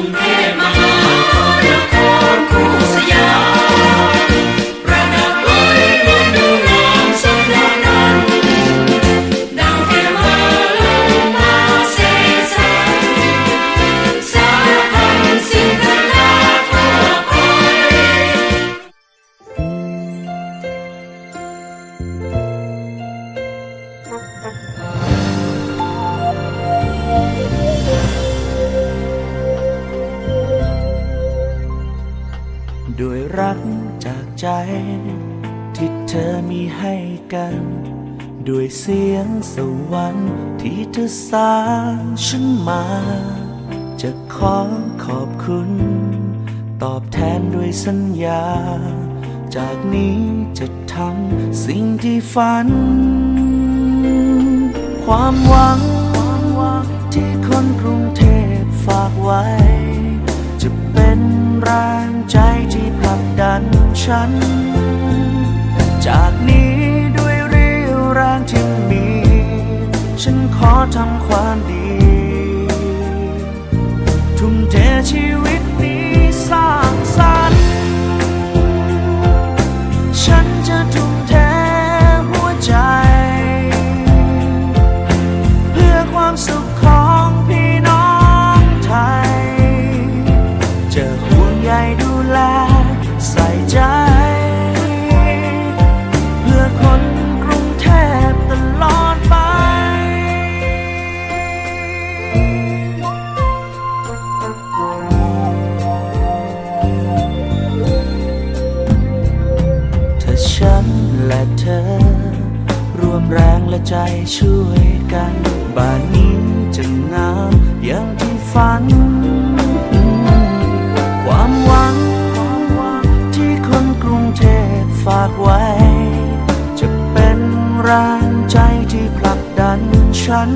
Amen. สาฉันมา จะขอขอบคุณ ตอบแทนด้วยสัญญา จากนี้จะทำสิ่งที่ฝัน ความหวังที่คนกรุงเทพฝากไว้ จะเป็นแรงใจที่ผลักดันฉัน จากนี้ ขอทำความดี ทุ่มเทชีวิต และเธอร่วมแรงและใจช่วยกัน บ้านนี้จะงามอย่างที่ฝัน ความหวังที่คนกรุงเทพฝากไว้ จะเป็นแรงใจที่ผลักดันฉัน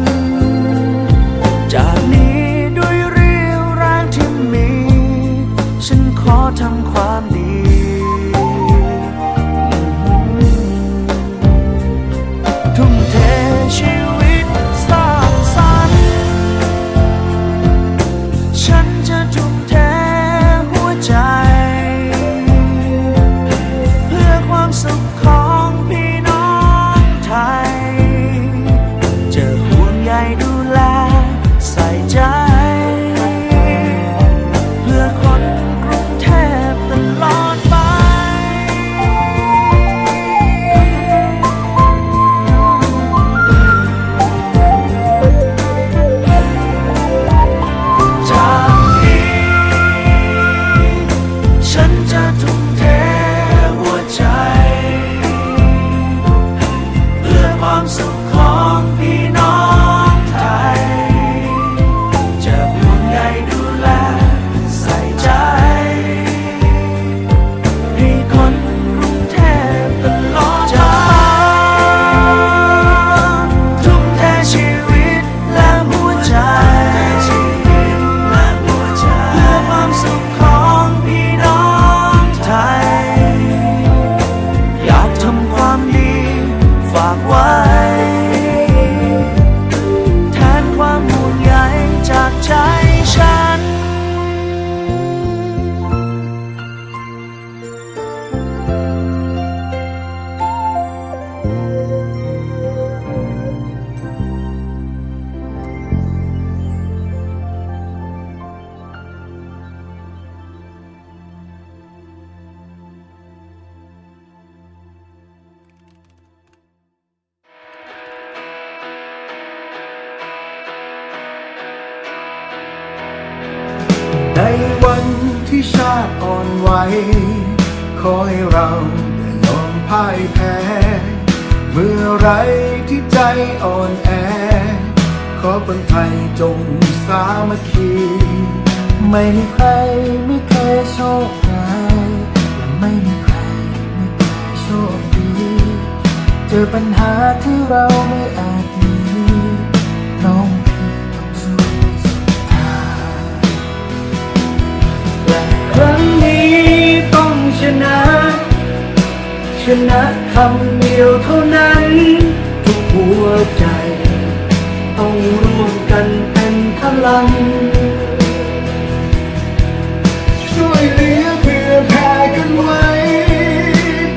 ชนะคำเดียวเท่านั้น ทุกหัวใจ ต้องร่วมกันเป็นพลัง ช่วยเหลือเพื่อแผ่กันไว้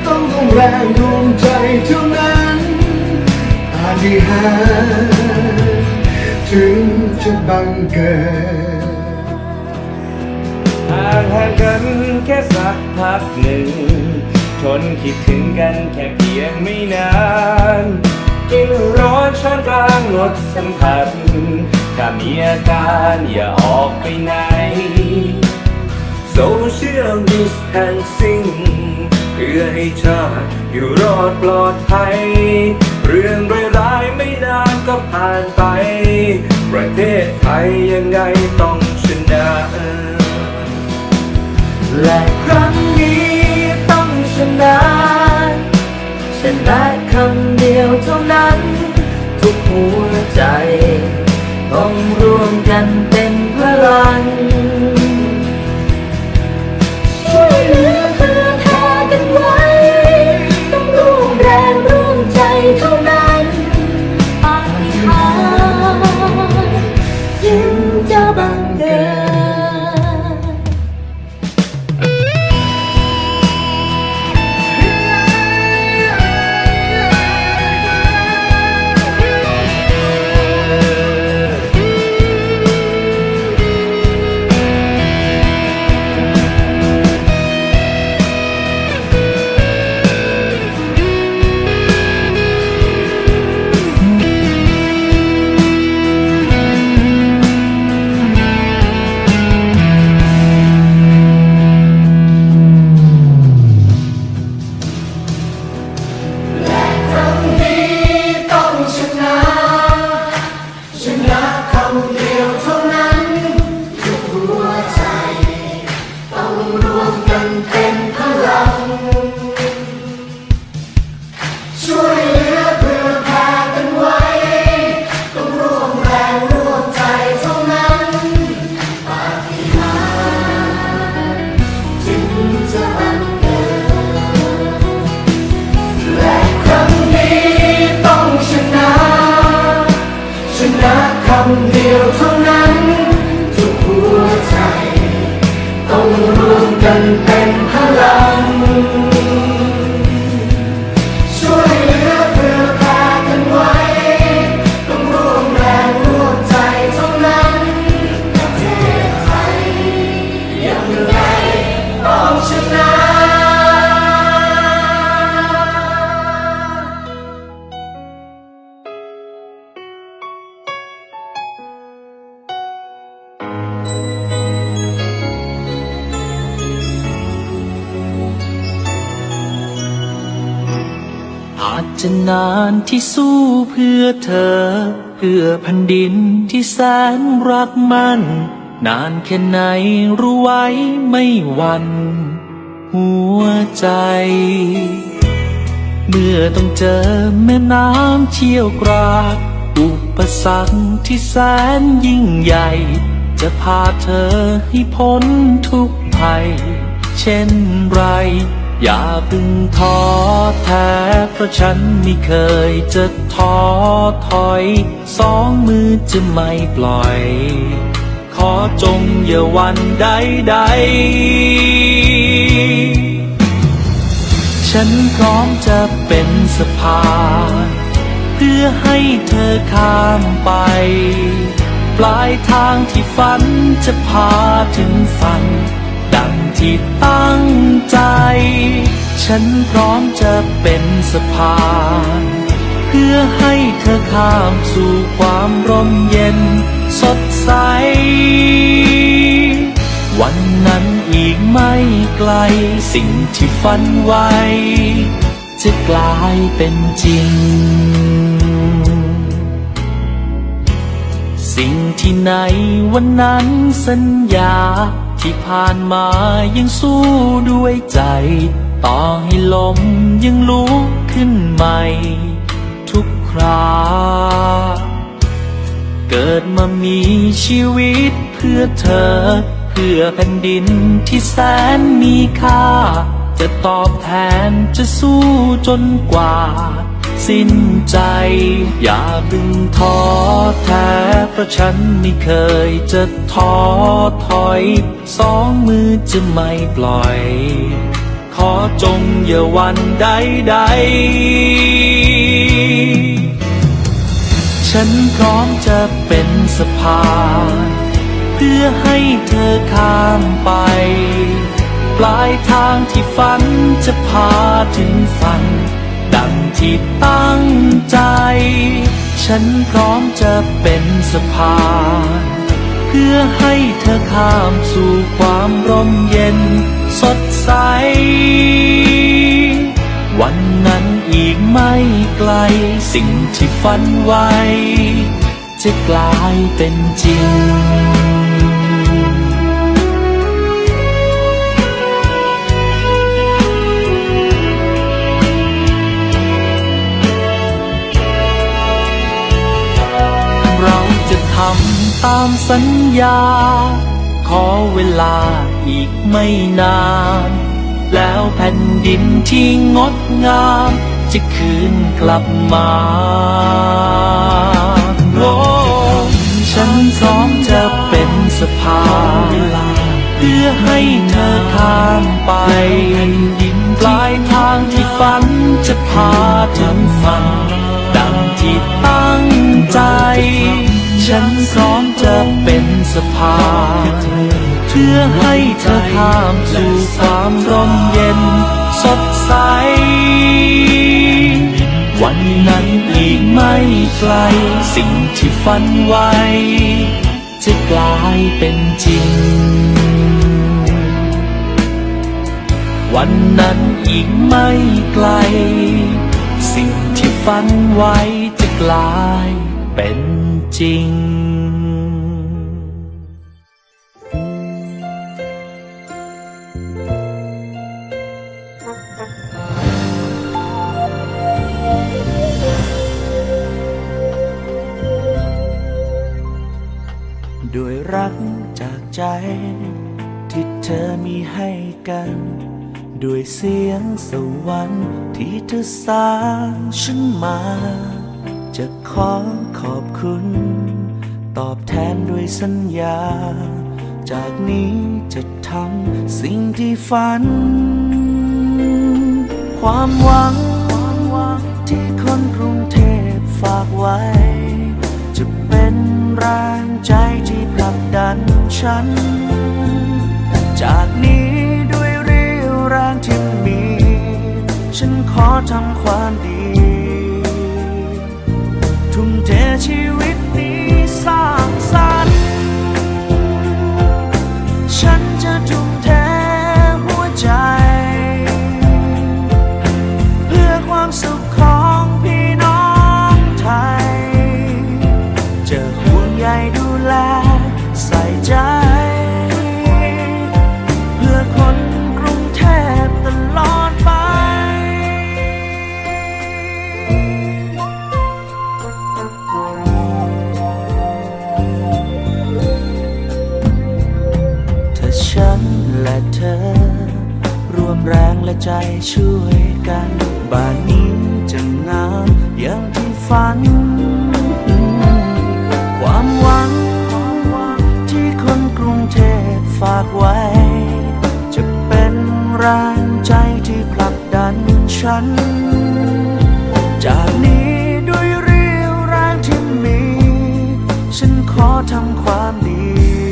ต้องร่วมแรงร่วมใจเท่านั้นอาฏิหาถึงจะบังเกิดห่างห่างกันแค่สักพักหนึ่ง ทนคิดถึงกันแค่เพียงไม่นาน กินร้อนช้อนกลางงดสัมผัสถ้ามีอาการอย่าออกไปไหน Social distancing เพื่อให้ชาติอยู่รอดปลอดภัย เรื่องร้ายๆไม่นานก็ผ่านไป ประเทศไทยยังไงต้องชนะและครั้งนี้ ต้นฉันะชนะคำเดียวเท่านั้น ทุกหัวใจ ต้องรวมกันเป็นพลังำเดียวเท่านั้น ที่สู้เพื่อเธอ เพื่อแผ่นดินที่แสนรักมัน นานแค่ไหนรู้ไว้ไม่หวันหัวใจ เมื่อต้องเจอแม่น้ำเชี่ยวกรากอุปสรรคที่แสนยิ่งใหญ่ จะพาเธอให้พ้นทุกภัย เช่นไร อย่าพึ่งท้อแท้เพราะฉันไม่เคยจะท้อถอย สองมือจะไม่ปล่อย ขอจงอย่าวันใดใดฉันพร้อมจะเป็นสะพานเพื่อให้เธอข้ามไป ปลายทางที่ฝันจะพาถึงฝัน ที่ตั้งใจ ฉันพร้อมจะเป็นสะพาน เพื่อให้เธอข้ามสู่ความร่มเย็นสดใส วันนั้นอีกไม่ไกล สิ่งที่ฝันไว้ จะกลายเป็นจริง สิ่งที่ในวันนั้นสัญญา ที่ผ่านมายังสู้ด้วยใจ ต่อให้ลมยังลุกขึ้นใหม่ ทุกครา เกิดมามีชีวิตเพื่อเธอ เพื่อแผ่นดินที่แสนมีค่า จะตอบแทนจะสู้จนกว่า สิ้นใจ อย่าเพึงท้อแท้เพราะฉันไม่เคยจะท้อถอย สองมือจะไม่ปล่อย ขอจงอย่าวันใดใดฉันพร้อมจะเป็นสะพานเพื่อให้เธอข้ามไป ปลายทางที่ฝันจะพาถึงฝัน ดังที่ตั้งใจ ฉันพร้อมจะเป็นสะพานเพื่อให้เธอข้ามสู่ความร่มเย็นสดใส วันนั้นอีกไม่ไกล สิ่งที่ฝันไว้ จะกลายเป็นจริง ทำตามสัญญา ขอเวลาอีกไม่นาน แล้วแผ่นดินที่งดงาม จะคืนกลับมาโอ้ฉันพร้อมจะเป็นสะพานเพื่อให้เธอข้ามไปปลายทางที่ฝันจะพาถึงฝันดังที่ตั้ง ฉันพร้อมจะเป็นสะพานเพื่อให้เธอข้ามสู่ความร่มเย็นสดใส วันนั้นอีกไม่ไกล สิ่งที่ฝันไว้ จะกลายเป็นจริง วันนั้นอีกไม่ไกล สิ่งที่ฝันไว้จะกลาย จริง ด้วยรักจากใจ ที่เธอมีให้กัน ด้วยเสียงสวรรค์ที่เธอสร้างฉันมาจะขอขอบคุณ ตอบแทนด้วยสัญญา จากนี้จะทำสิ่งที่ฝัน ความหวังที่คนกรุงเทพฝากไว้ จะเป็นแรงใจที่ผลักดันฉัน จากนี้ด้วยเรี่ยวแรงที่มี ฉันขอทำความดี ทุ่มเทชีวิตนี้ สร้างสรรค์ ทำความดี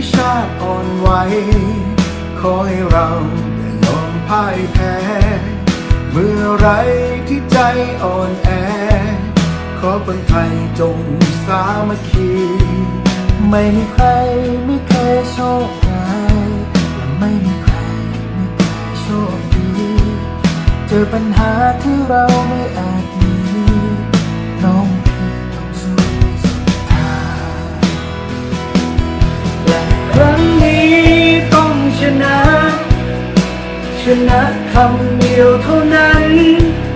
ที่ชาติอ่อนไหวขอให้เราได้ยอมพ่ายแพ้ เมื่อไรที่ใจอ่อนแอ ขอคนไทยจงสามัคคี ไม่มีใครไม่เคยโชคร้ายและไม่มีใครไม่เคยโชคดี เจอปัญหาที่เราไม่อาจ รั้งนี้ต้องชนะ ชนะคำเดียวเท่านั้น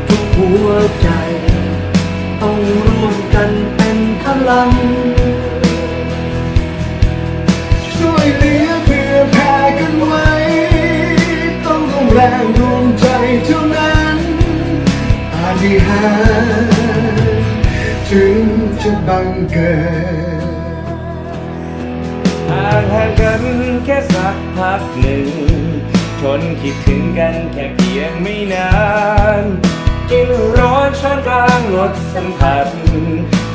ทุกหัวใจ ต้องร่วมกันเป็นพลัง ช่วยเหลือเพื่อแผ่กันไว้ ต้องร่วมแรงร่วมใจเท่านั้นปาฏิหารถึงจะบังเกิด ค่สักพักหนึ่ง ทนคิดถึงกันแค่เพียงไม่นาน กินร้อนช้อนกลางลดสัมผัส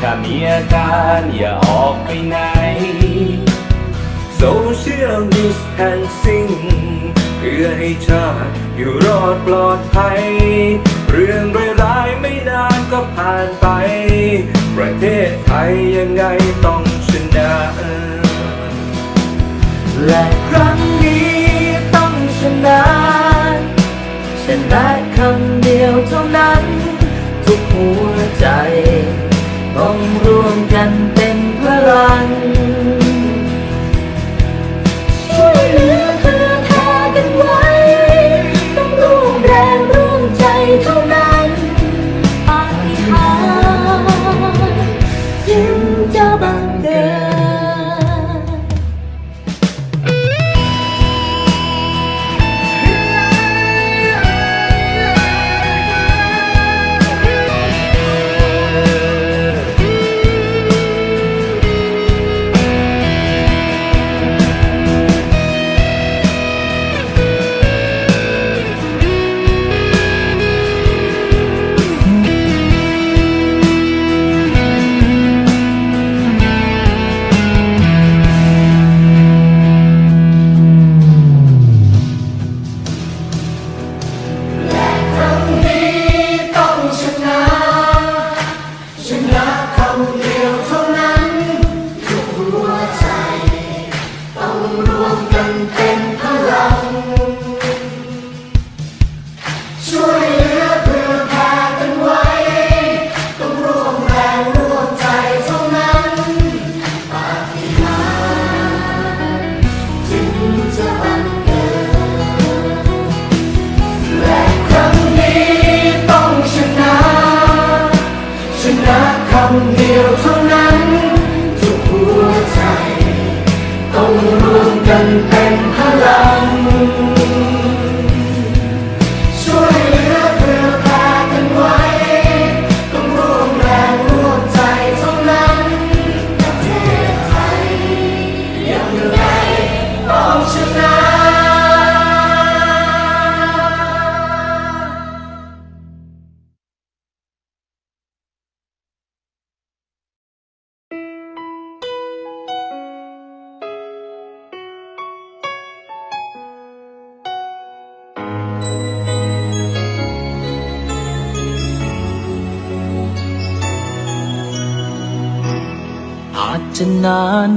ถ้ามีอาการอย่าออกไปไหน Social distancing เพื่อให้ชาติอยู่รอดปลอดภัย เรื่องร้ายๆไม่นานก็ผ่านไป ประเทศไทยยังไงต้องชนะ และครั้งนี้ต้องชนะชนะคำเดียวเท่านั้น ทุกหัวใจ ต้องร่วมกันเป็นพลัง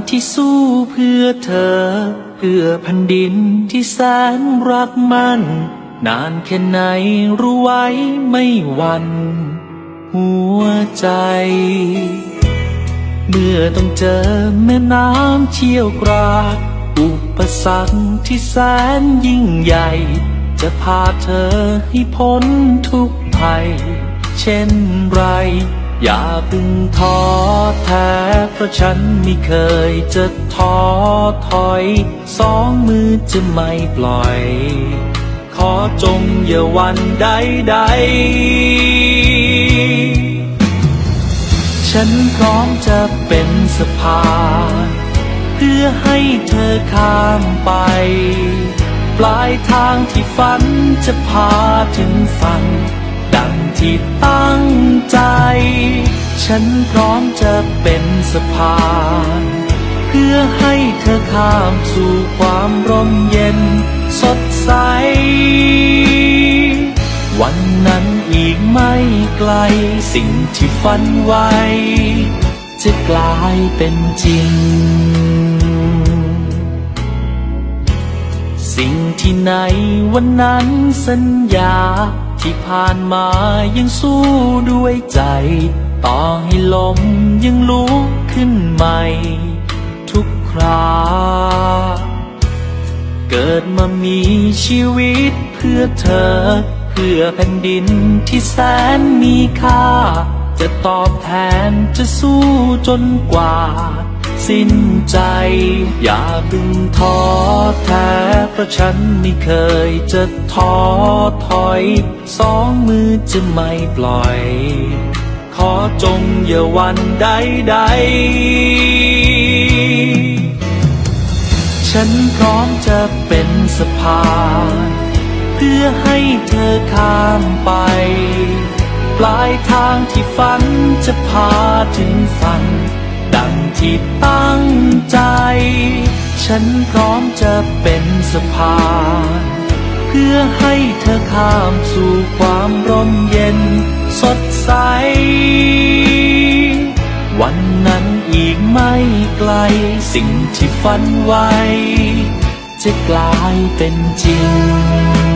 ที่สู้เพื่อเธอ เพื่อแผ่นดินที่แสนรักมันนานแค่ไหนรู้ไว้ไม่วันหัวใจ เมื่อต้องเจอแม่น้ำเชี่ยวกรากอุปสรรคที่แสนยิ่งใหญ่ จะพาเธอให้พ้นทุกภัย เช่นไร อย่าเพึ่งท้อแท้เพราะฉันไม่เคยจะท้อถอย สองมือจะไม่ปล่อย ขอจงอย่าวันใดใดฉันพร้อมจะเป็นสะพานเพื่อให้เธอข้ามไป ปลายทางที่ฝันจะพาถึงฝัน ที่ตั้งใจ ฉันพร้อมจะเป็นสะพาน เพื่อให้เธอข้ามสู่ความร่มเย็นสดใส วันนั้นอีกไม่ไกล สิ่งที่ฝันไว้ จะกลายเป็นจริง สิ่งที่ในวันนั้นสัญญา ที่ผ่านมายังสู้ด้วยใจ ต่อให้ลมยังลุกขึ้นใหม่ ทุกคราเกิดมามีชีวิตเพื่อเธอ เพื่อแผ่นดินที่แสนมีค่า จะตอบแทนจะสู้จนกว่า สิ้นใจ อย่าเพึงท้อแท้เพราะฉันไม่เคยจะท้อถอย สองมือจะไม่ปล่อย ขอจงอย่าวันใดใดฉันพร้อมจะเป็นสะพานเพื่อให้เธอข้ามไป ปลายทางที่ฝันจะพาถึงฝัน ที่ตั้งใจ ฉันพร้อมจะเป็นสะพานเพื่อให้เธอข้ามสู่ความร่มเย็นสดใส วันนั้นอีกไม่ไกล สิ่งที่ฝันไว้ จะกลายเป็นจริง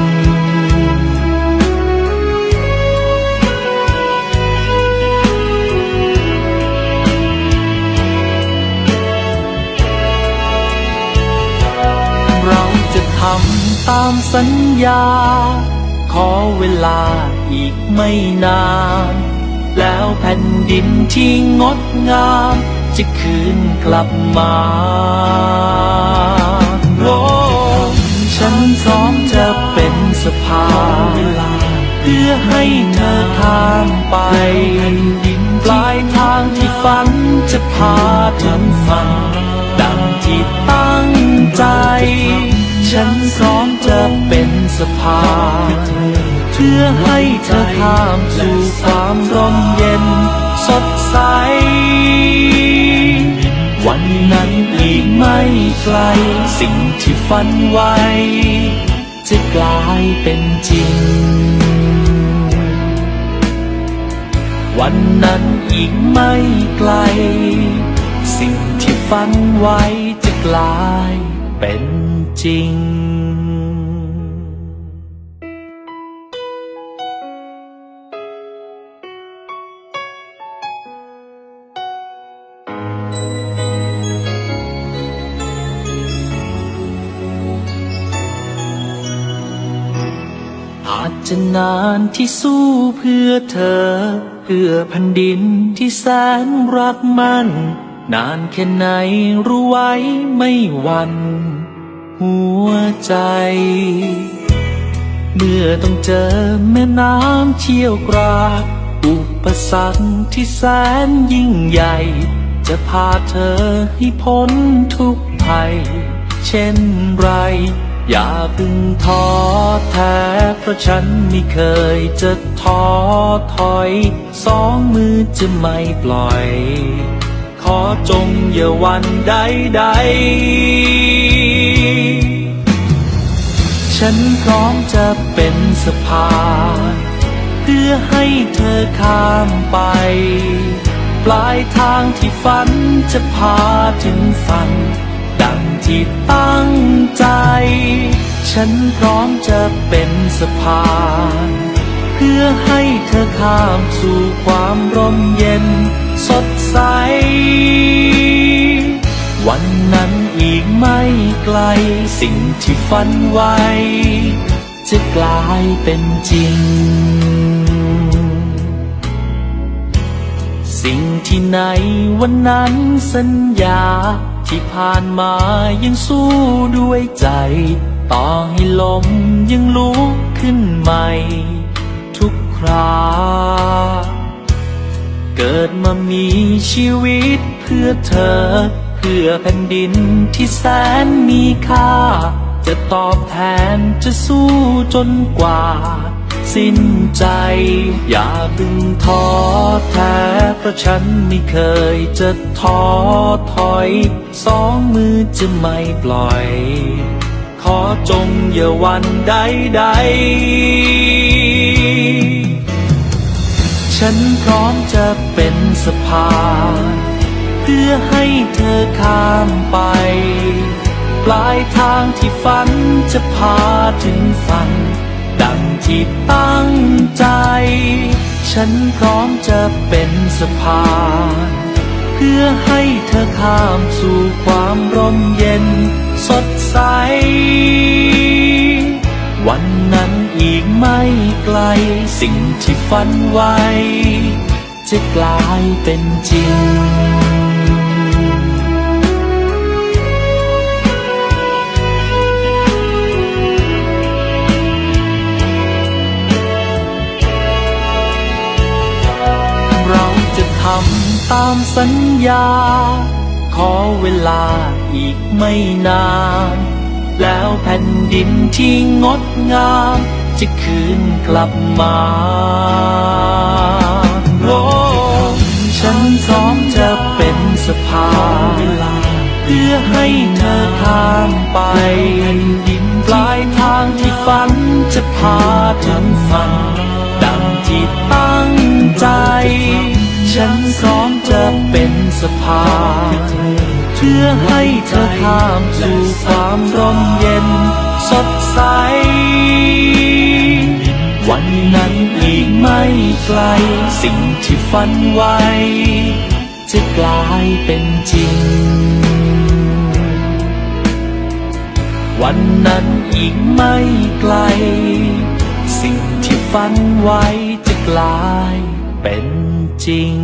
ำตามสัญญา ขอเวลาอีกไม่นาน แล้วแผ่นดินที่งดงาม จะคืนกลับมาโอ้ฉันพร้อมจะเป็นสะพานเพื่อให้เธอข้ามไปปลายทางที่ฝันจะพาถึงฝันดังที่ตั้งใจ ฉันพร้อมจะเป็นสะพานเพื่อให้เธอข้ามสู่ความร่มเย็นสดใส วันนั้นอีกไม่ไกล สิ่งที่ฝันไว้ จะกลายเป็นจริง วันนั้นอีกไม่ไกล สิ่งที่ฝันไว้จะกลายเป็น จริง อาจจะนานที่สู้เพื่อเธอ เพื่อแผ่นดินที่แสนรักมันนานแค่ไหนรู้ไว้ไม่หวัน หัวใจ เมื่อต้องเจอแม่น้ำเชี่ยวกรากอุปสรรคที่แสนยิ่งใหญ่ จะพาเธอให้พ้นทุกภัย เช่นไร อย่าพึ่งท้อแท้เพราะฉันไม่เคยจะท้อถอย สองมือจะไม่ปล่อย ขอจงอย่าวันใดใดๆ ฉันพร้อมจะเป็นสะพานเพื่อให้เธอข้ามไป ปลายทางที่ฝันจะพาถึงฝัน ดังที่ตั้งใจ ฉันพร้อมจะเป็นสะพานเพื่อให้เธอข้ามสู่ความร่มเย็นสดใส วันนั้น อีกไม่ไกล สิ่งที่ฝันไว้ จะกลายเป็นจริง สิ่งที่ในวันนั้นสัญญา ที่ผ่านมายังสู้ด้วยใจ ต่อให้ลมยังลุกขึ้นใหม่ ทุกคราเกิดมามีชีวิตเพื่อเธอ เพื่อแผ่นดินที่แสนมีค่า จะตอบแทนจะสู้จนกว่า สิ้นใจ อย่าพึงท้อแท้เพราะฉันไม่เคยจะท้อถอย สองมือจะไม่ปล่อย ขอจงอย่าวันใดใดฉันพร้อมจะเป็นสะพาน พื่อให้เธอข้ามไป ปลายทางที่ฝันจะพาถึงฝัน ดังที่ตั้งใจ ฉันพร้อมจะเป็นสะพานเพื่อให้เธอข้ามสู่ความร่มเย็นสดใส วันนั้นอีกไม่ไกล สิ่งที่ฝันไว้ จะกลายเป็นจริงำตามสัญญา ขอเวลาอีกไม่นาน แล้วแผ่นดินที่งดงาม จะคืนกลับมาโอ้ฉันพร้อมจะเป็นสะพานเวลา เพื่อให้เธอข้ามไปดินปลายทางที่ฝันจะพาถึงฝันดังที่ตั้งใจ ฉันพร้อมจะเป็นสะพานเพื่อให้เธอข้ามสู่ความร่มเย็นสดใส วันนั้นอีกไม่ไกล สิ่งที่ฝันไว้ จะกลายเป็นจริง วันนั้นอีกไม่ไกล สิ่งที่ฝันไว้จะกลายเป็น จริง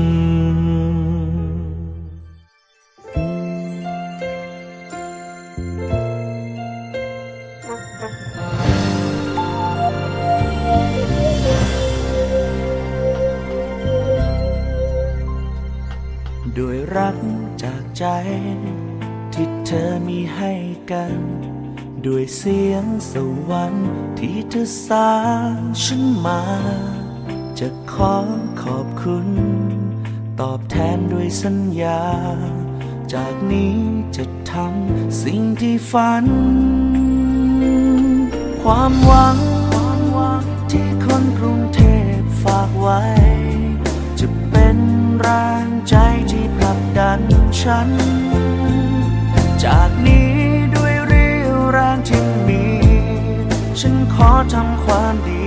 ด้วยรักจากใจ ที่เธอมีให้กัน ด้วยเสียงสวรรค์ที่เธอสร้างฉันมา จะขอ ขอบคุณ ตอบแทนด้วยสัญญา จากนี้จะทำสิ่งที่ฝัน ความหวังที่คนกรุงเทพฝากไว้ จะเป็นแรงใจที่ผลักดันฉัน จากนี้ด้วยเรี่ยวแรงที่มี ฉันขอทำความดี